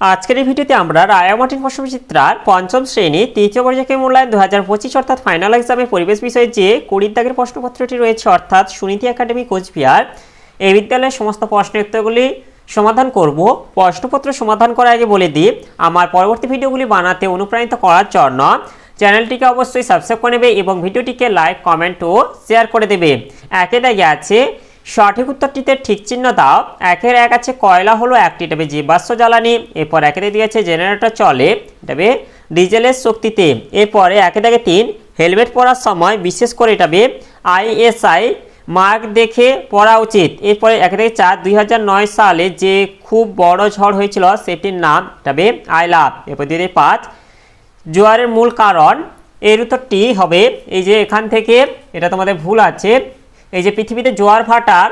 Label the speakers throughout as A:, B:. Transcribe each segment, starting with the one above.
A: আজকের এই ভিডিওতে আমরা রায়ামাটির পশ্চিমচিত্রার পঞ্চম শ্রেণি, তৃতীয় পর্যায়ে মূল্যায়ন দু হাজার পঁচিশ অর্থাৎ ফাইনাল এক্সামে পরিবেশ বিষয়ে যে কুড়ির দাগের প্রশ্নপত্রটি রয়েছে অর্থাৎ সুনীতি একাডেমি, কোচবিহার, এই বিদ্যালয়ের সমস্ত প্রশ্নের উত্তরগুলি সমাধান করব। প্রশ্নপত্র সমাধান করার আগে বলে দিই, আমার পরবর্তী ভিডিওগুলি বানাতে অনুপ্রাণিত করার জন্য চ্যানেলটিকে অবশ্যই সাবস্ক্রাইব করে নেবে এবং ভিডিওটিকে লাইক কমেন্ট ও শেয়ার করে দেবে। একে দাগে আছে সঠিক উত্তরটিতে ঠিক চিহ্ন দাও। একের এক আছে, কয়লা হলো একটি তবে জীবাশ্ম জ্বালানি। এরপর একে দিয়েছে জেনারেটর চলে তবে ডিজেলের শক্তিতে। এরপরে একে দাগে তিন, হেলমেট পরার সময়, বিশেষ করে তবে আইএসআই মার্ক দেখে পড়া উচিত। এরপরে একে থেকে চার, দুই সালে যে খুব বড় ঝড় হয়েছিল, সেটির নাম তবে আইলা এরপর দুই হাজার পাঁচ, জোয়ারের মূল কারণ, এর উত্তরটি হবে, এই যে এখান থেকে, এটা তোমাদের ভুল আছে এই যে পৃথিবীতে জোয়ার ভাটার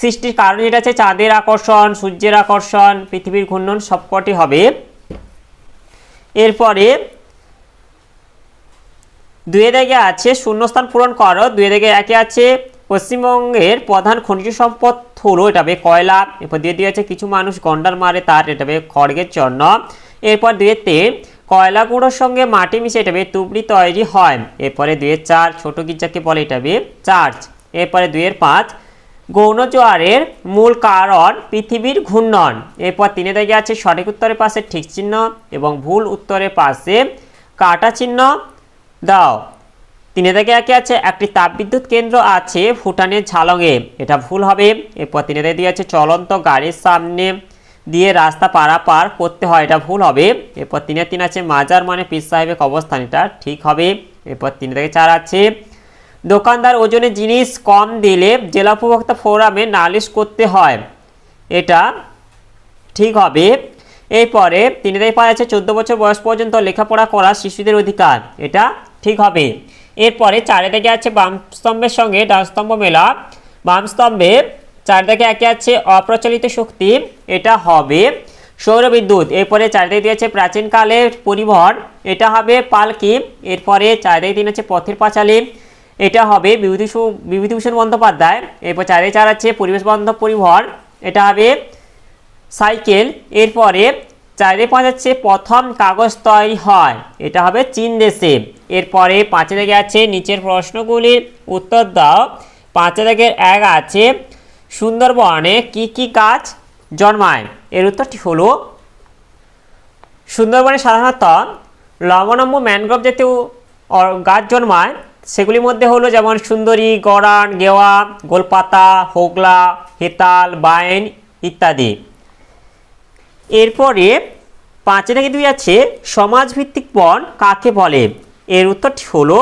A: সৃষ্টির কারণ যেটা আছে, চাঁদের আকর্ষণ, সূর্যের আকর্ষণ, পৃথিবীর ঘূর্ণন সবকটি হবে। এরপরে দুয়ে দাগে আছে, শূন্যস্থান পূরণ করো। দুয়ে দাগে একে আছে, পশ্চিমবঙ্গের প্রধান খনিজ সম্পদ হলো এটা হবে কয়লা। এরপর দিয়ে দিয়ে আছে, কিছু মানুষ গন্ডার মারে তার, এটা হবে খড়গের জন্য। এরপর দুয়েতে কয়লা গুঁড়োর সঙ্গে মাটি মিশে এটা হবে তুবড়ি তৈরি হয়। এরপরে দুয়ের চার, ছোট গির্জাকে বলে, এটা হবে চার্চ। এরপরে দুয়ের পাঁচ। গৌণ জোয়ারের মূল কারণ পৃথিবীর ঘূর্ণন। এরপর তিনে দাগে আছে সঠিক উত্তরের পাশে ঠিক চিহ্ন এবং ভুল উত্তরের পাশে কাটা চিহ্ন। দাও। তিনে দাগে একে আছে একটি তাপবিদ্যুৎ কেন্দ্র আছে ভুটানের ঝালংয়ে। এটা ভুল হবে। এরপর তিনে দাগে দিয়ে আছে চলন্ত গাড়ির সামনে দিয়ে রাস্তা পারাপার করতে হয়। এটা ভুল হবে। এরপর তিনে তিন আছে মাজার মানে পীর সাহেবের অবস্থান এটা ঠিক হবে। এরপর তিনে থেকে চার আছে দোকানদার ওজনে জিনিস কম দিলে জেলা উপভোক্তা ফোরামে নালিশ করতে হয়। এটা ঠিক হবে। এরপরে তিন থেকে পাঁচ আছে চোদ্দ বছর বয়স পর্যন্ত লেখাপড়া করা শিশুদের অধিকার। এটা ঠিক হবে। এরপরে চারিদিকে আছে বাম স্তম্ভের সঙ্গে ডান স্তম্ভ মেলা। বাম স্তম্ভে চার থেকে একে আছে অপ্রচলিত শক্তি। এটা হবে সৌরবিদ্যুৎ। এরপরে চারিদিকে দিয়েছে প্রাচীনকালের পরিবহন এটা হবে পালকি। এরপরে চারিদিকে তিন আছে পথের পাঁচালী। এটা হবে বিভূতিভূষণ বিভূতিভূষণ বন্দ্যোপাধ্যায়। এরপর চারে চার আছে পরিবেশ বান্ধব পরিবহন। এটা হবে সাইকেল। এরপরে চারে পাঁচ হচ্ছে প্রথম কাগজ তৈরি হয়। এটা হবে চীন দেশে। এরপরে পাঁচে থেকে আছে নিচের প্রশ্নগুলির উত্তর দাও। পাঁচে থেকে এক আছে সুন্দরবনে কি কি গাছ জন্মায়? এর উত্তরটি হলো সুন্দরবনে সাধারণত লবণম্য ম্যানগ্রোভ জাতীয় গাছ জন্মায়। সেগুলির মধ্যে হলো যেমন সুন্দরী, গড়ান, গেওয়া, গোলপাতা, হোগলা, হেতাল বাইন ইত্যাদি। এরপরে পাঁচে নাকি দুই আছে? সমাজভিত্তিক বন কাকে বলে? এর উত্তরটি হলো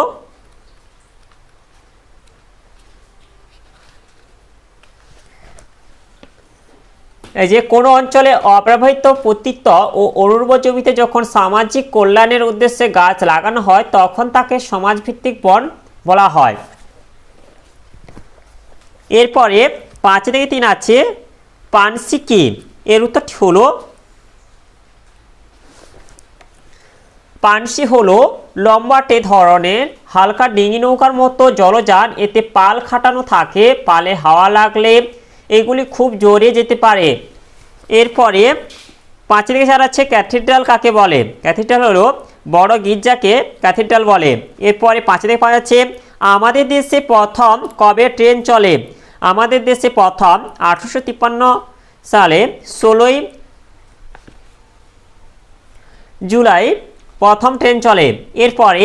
A: যে কোনো অঞ্চলে অব্যবহৃত পতিত ও অনুর্বর জমিতে যখন সামাজিক কল্যাণের উদ্দেশ্যে গাছ লাগানো হয়, তখন তাকে সমাজভিত্তিক বন বলা হয়। এরপরে পাঁচ থেকে তিন আছে, পানসি কি? এর উত্তরটি হলো, পানসি হলো লম্বাটে ধরনের, হালকা ডিঙি নৌকার মতো জলযান এতে পাল খাটানো থাকে, পালে হাওয়া লাগলে এগুলি খুব জোরে যেতে পারে। এরপরে পাঁচ থেকে চার আছে, ক্যাথিড্রাল কাকে বলে? ক্যাথিড্রাল হলো বড় গির্জাকে ক্যাথিড্রাল বলে। এরপরে পাঁচ থেকে পাঁচ আছে আমাদের দেশে প্রথম কবে ট্রেন চলে? আমাদের দেশে প্রথম আঠারোশো তিপ্পান্ন সালে ষোলোই জুলাই প্রথম ট্রেন চলে। এরপরে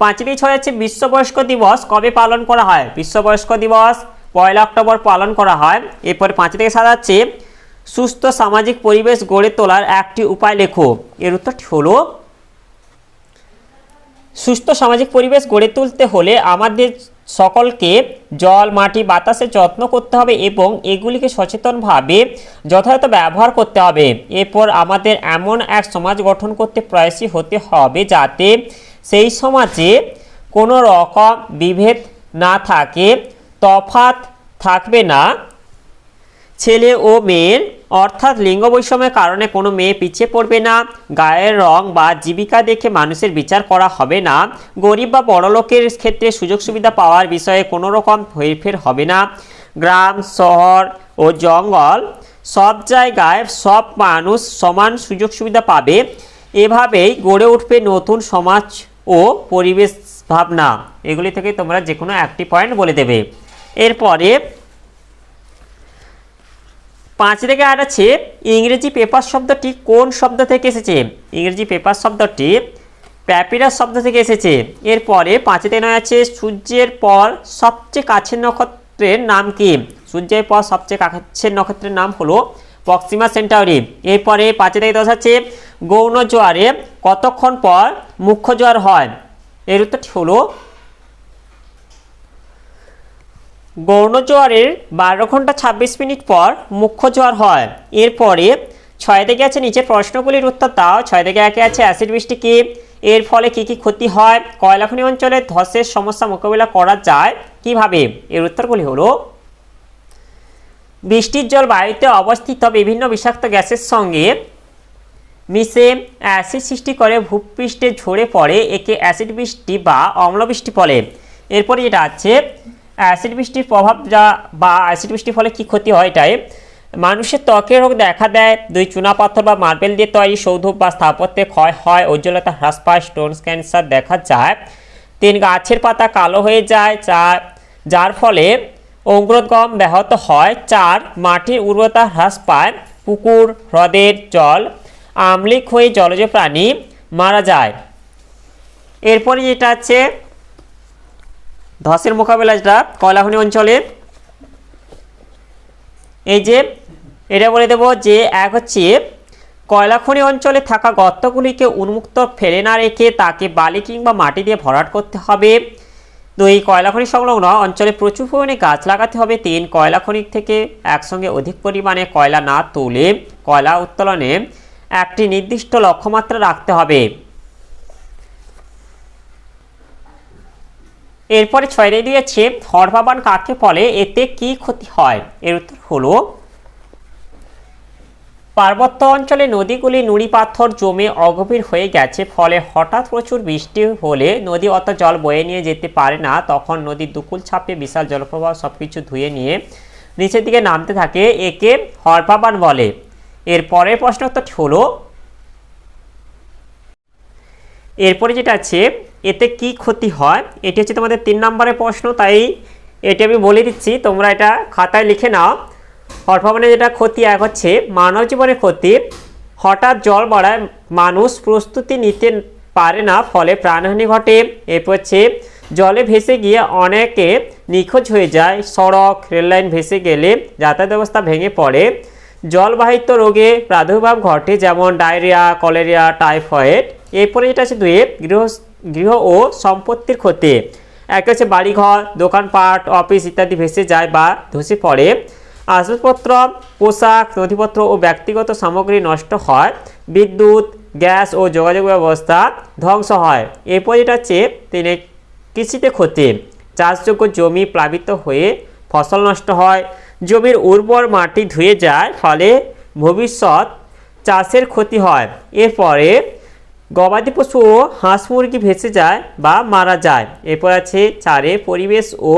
A: পাঁচই ছয় হচ্ছে বিশ্ব বয়স্ক দিবস কবে পালন করা হয়? বিশ্ব বয়স্ক দিবস পয়লা অক্টোবর পালন করা হয়। এরপরে পাঁচ থেকে সাত হচ্ছে সুস্থ সামাজিক পরিবেশ গড়ে তোলার একটি উপায় লেখো। এর উত্তরটি হলো, সুস্থ সামাজিক পরিবেশ গড়ে তুলতে হলে আমাদের সকলকে জল, মাটি, বাতাসের যত্ন করতে হবে এবং এগুলিকে সচেতনভাবে যথাযথ ব্যবহার করতে হবে। এরপর আমাদের এমন এক সমাজ গঠন করতে প্রয়াসী হতে হবে যাতে সেই সমাজে কোনো রকম বিভেদ না থাকে। তফাত থাকবে না। ছেলে ও মেয়ের, অর্থাৎ লিঙ্গ বৈষম্যের কারণে কোনো মেয়ে পিছিয়ে পড়বে না, গায়ের রং বা জীবিকা দেখে মানুষের বিচার করা হবে না, গরিব বা বড়লোকের ক্ষেত্রে সুযোগ সুবিধা পাওয়ার বিষয়ে কোনো রকম হেরফের হবে না। গ্রাম, শহর ও জঙ্গল, সব জায়গায় সব মানুষ সমান সুযোগ সুবিধা পাবে, এভাবেই গড়ে উঠবে নতুন সমাজ ও পরিবেশ ভাবনা। এগুলি থেকে তোমরা যে কোনো একটি পয়েন্ট বলে দেবে। এরপরে পাঁচ থেকে আট আছে, ইংরেজি পেপার শব্দটি কোন শব্দ থেকে এসেছে? ইংরেজি পেপার শব্দটি প্যাপিরাস শব্দ থেকে এসেছে। এরপরে পাঁচে পাঁচেতে নয় আছে, সূর্যের পর সবচেয়ে কাছের নক্ষত্রের নাম কি? সূর্যের পর সবচেয়ে কাছের নক্ষত্রের নাম হলো পক্সিমা সেন্টাউরি এরপরে পাঁচে থেকে দশ আছে, গৌণ জোয়ারে কতক্ষণ পর মুখ্য জোয়ার হয়? এর উত্তরটি হলো গৌণ জোয়ারের বারো ঘণ্টা ছাব্বিশ মিনিট পর মুখ্য জোয়ার হয়। এরপরে ছয় থেকে আছে নিচের প্রশ্নগুলির উত্তর দাও ছয় থেকে একে আছে অ্যাসিড বৃষ্টি কি? এর ফলে কি কি ক্ষতি হয়? কয়লাখনি অঞ্চলে ধসের সমস্যা মোকাবিলা করা যায় কীভাবে? এর উত্তরগুলি হলো, বৃষ্টির জল বায়ুতে অবস্থিত বিভিন্ন বিষাক্ত গ্যাসের সঙ্গে মিশে অ্যাসিড সৃষ্টি করে, ভূপৃষ্ঠে ঝরে পড়ে, একে অ্যাসিড বৃষ্টি বা অম্লবৃষ্টি বলে। এরপরে যেটা আছে অ্যাসিড বৃষ্টির প্রভাব যা বা অ্যাসিড বৃষ্টির ফলে কি ক্ষতি হয় এটাই। মানুষের ত্বকের রোগ দেখা দেয়, দুই চুনাপাথর বা মার্বেল দিয়ে তৈরি সৌধ বা স্থাপত্যে ক্ষয় হয়, উজ্জ্বলতা হ্রাস পায়, স্টোনস ক্যান্সার দেখা যায়। তিন, গাছের পাতা কালো হয়ে যায় যা যার ফলে অঙ্কুরোদ্গম ব্যাহত হয়। চার, মাটির উর্বরতা হ্রাস পায়, পুকুর, হ্রদের জল, আমলিক হয়ে জলজ প্রাণী মারা যায়। এরপরে যেটা আছে ধসের মোকাবেলা যেটা কয়লাখনি অঞ্চলে, এই যে এটা বলে দেবো যে এক হচ্ছে কয়লাখনি অঞ্চলে থাকা গর্তগুলিকে উন্মুক্ত ফেলে না রেখে তাকে বালি কিংবা মাটি দিয়ে ভরাট করতে হবে। তো দুই কয়লাখনি সংলগ্ন অঞ্চলে প্রচুর পরিমাণে গাছ লাগাতে হবে। তিন কয়লাখনি থেকে একসঙ্গে অধিক পরিমাণে কয়লা না তুলে কয়লা উত্তোলনে একটি নির্দিষ্ট লক্ষ্যমাত্রা রাখতে হবে। এরপরে ছয়রে দিয়েছে হরভাবান কাকে বলে, এতে কি ক্ষতি হয়? এর উত্তর হলো, পার্বত্য অঞ্চলে নদীগুলি নুড়ি পাথর জমে অগভীর হয়ে গেছে, ফলে হঠাৎ প্রচুর বৃষ্টি হলে নদী অত জল বয়ে নিয়ে যেতে পারে না। তখন নদীর দুকুল ছাপিয়ে বিশাল জলপ্রবাহ সব কিছু ধুয়ে নিয়ে নিচের দিকে নামতে থাকে, একে হরপাবান বলে। এর পরের প্রশ্নোত্তরটি হলো, এরপরে যেটা আছে এতে কি ক্ষতি হয়? এটি হচ্ছে তোমাদের তিন নম্বরের প্রশ্ন, তাই এটি আমি বলে দিচ্ছি, তোমরা এটা খাতায় লিখে নাও। হরফাবনে যেটা ক্ষতি, এক হচ্ছে মানব জীবনের ক্ষতি। হঠাৎ জল বাড়ায়, মানুষ প্রস্তুতি নিতে পারে না, ফলে প্রাণহানি ঘটে। এরপর হচ্ছে, জলে ভেসে গিয়ে অনেকে নিখোঁজ হয়ে যায়, সড়ক, রেললাইন ভেসে গেলে যাতায়াত ব্যবস্থা ভেঙে পড়ে। জলবাহিত রোগে প্রাদুর্ভাব ঘটে, যেমন ডায়রিয়া, কলেরিয়া, টাইফয়েড। এরপরে যেটা আছে দুয়ে গৃহ গৃহ ও সম্পত্তির ক্ষতি। এক হচ্ছে বাড়িঘর, দোকানপাট, অফিস ইত্যাদি ভেসে যায় বা ধসে পড়ে। আসবাবপত্র, পোশাক, নথিপত্র ও ব্যক্তিগত সামগ্রী নষ্ট হয়। বিদ্যুৎ, গ্যাস ও যোগাযোগ ব্যবস্থা ধ্বংস হয়। এরপর যেটা হচ্ছে, তিনি কৃষিতে ক্ষতি। চাষযোগ্য জমি প্লাবিত হয়ে ফসল নষ্ট হয়। জমির উর্বর মাটি ধুয়ে যায়, ফলে ভবিষ্যৎ চাষের ক্ষতি হয়। এরপরে গবাদি পশু ও হাঁস মুরগি ভেসে যায় বা মারা যায়। এরপর আছে চারে পরিবেশ ও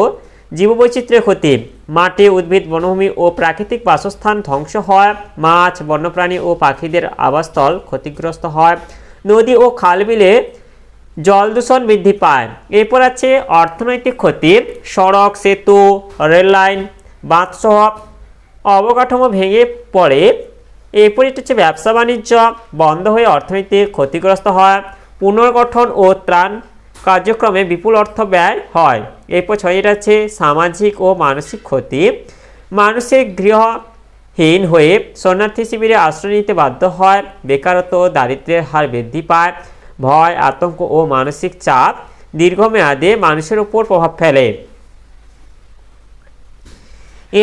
A: জীববৈচিত্র্যের ক্ষতি। মাটি, উদ্ভিদ, বনভূমি ও প্রাকৃতিক বাসস্থান ধ্বংস হয়। মাছ, বন্যপ্রাণী ও পাখিদের আবাসস্থল ক্ষতিগ্রস্ত হয়। নদী ও খালবিলে জল দূষণ বৃদ্ধি পায়। এরপর আছে অর্থনৈতিক ক্ষতি। সড়ক, সেতু, রেললাইন, বাঁধসহ অবকাঠামো ভেঙে পড়ে এরপর এটা হচ্ছে ব্যবসা বাণিজ্য, বন্ধ হয়ে অর্থনীতি ক্ষতিগ্রস্ত হয়, পুনর্গঠন ও ত্রাণ কার্যক্রমে বিপুল অর্থ ব্যয় হয়। এরপর ছয়, এটা হচ্ছে সামাজিক ও মানসিক ক্ষতি। মানসিক গৃহহীন হয়ে শরণার্থী শিবিরে আশ্রয় নিতে বাধ্য হয়, বেকারত্ব ও দারিদ্র্যের হার বৃদ্ধি পায়, ভয়, আতঙ্ক ও মানসিক চাপ দীর্ঘমেয়াদে মানুষের উপর প্রভাব ফেলে।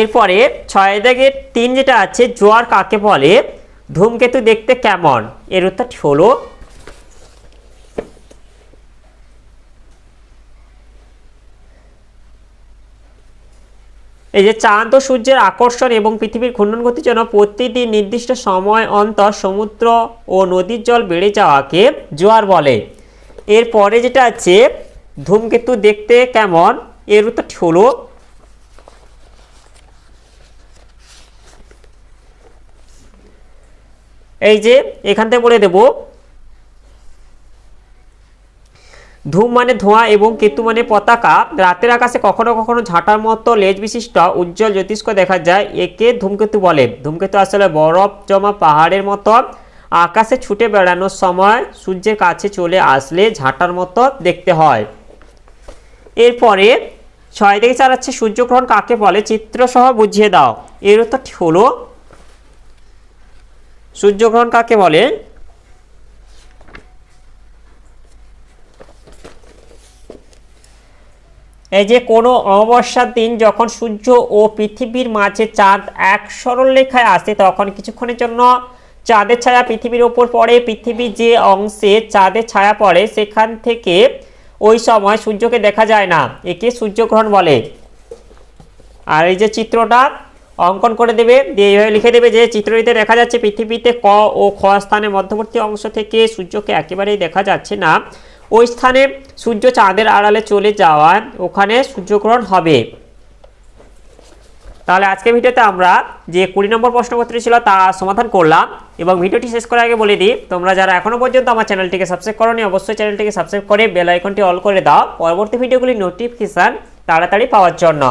A: এরপরে ছয় দাগের তিন যেটা আছে, জোয়ার কাকে বলে? ধূমকেতু দেখতে কেমন? এর উত্তরটি হলো এই যে চাঁদ ও সূর্যের আকর্ষণ এবং পৃথিবীর ঘূর্ণন গতির জন্য প্রতিদিন নির্দিষ্ট সময়, অন্তর, সমুদ্র ও নদীর জল বেড়ে যাওয়াকে জোয়ার বলে। এরপরে যেটা আছে, ধূমকেতু দেখতে কেমন? এর উত্তরটি হলো এই যে এখান থেকে বলে দেব, ধূম মানে ধোঁয়া এবং কেতু মানে পতাকা। রাতের আকাশে কখনো কখনো ঝাঁটার মতো লেজ বিশিষ্ট উজ্জ্বল জ্যোতিষ্ক দেখা যায়। একে ধূমকেতু বলে। ধূমকেতু আসলে বরফ জমা পাহাড়ের মতো। আকাশে ছুটে বেড়ানোর সময় সূর্যের কাছে চলে আসলে ঝাঁটার মতো দেখতে হয়। এরপরে ছয় থেকে চার হচ্ছে সূর্যগ্রহণ কাকে বলে? চিত্রসহ বুঝিয়ে দাও। এর উত্তর হলো সূর্যগ্রহণ কাকে বলে? এই যে কোনো অমাবস্যার দিন যখন সূর্য ও পৃথিবীর মাঝে চাঁদ এক সরল রেখায় আসে, তখন কিছুক্ষণের জন্য চাঁদের ছায়া পৃথিবীর ওপর পড়ে। পৃথিবীর যে অংশে চাঁদের ছায়া পড়ে, সেখান থেকে ওই সময় সূর্যকে দেখা যায় না। একে সূর্যগ্রহণ বলে। আর এই যে চিত্রটা অঙ্কন করে দেবে, দিয়ে এইভাবে লিখে দেবে যে চিত্রটিতে দেখা যাচ্ছে পৃথিবীতে ক ও খ স্থানের মধ্যবর্তী অংশ থেকে সূর্যকে একেবারেই দেখা যাচ্ছে না। ওই স্থানে সূর্য চাঁদের আড়ালে চলে যাওয়ায় ওখানে সূর্যগ্রহণ হবে। তাহলে আজকের ভিডিওতে আমরা যে কুড়ি নম্বর প্রশ্নপত্র ছিল তা সমাধান করলাম এবং ভিডিওটি শেষ করার আগে বলে দিই, তোমরা যারা এখনও পর্যন্ত আমার চ্যানেলটিকে সাবস্ক্রাইব করোনি, অবশ্যই চ্যানেলটিকে সাবস্ক্রাইব করে বেল আইকনটি অল করে দাও। পরবর্তী ভিডিওগুলি নোটিফিকেশান তাড়াতাড়ি পাওয়ার জন্য।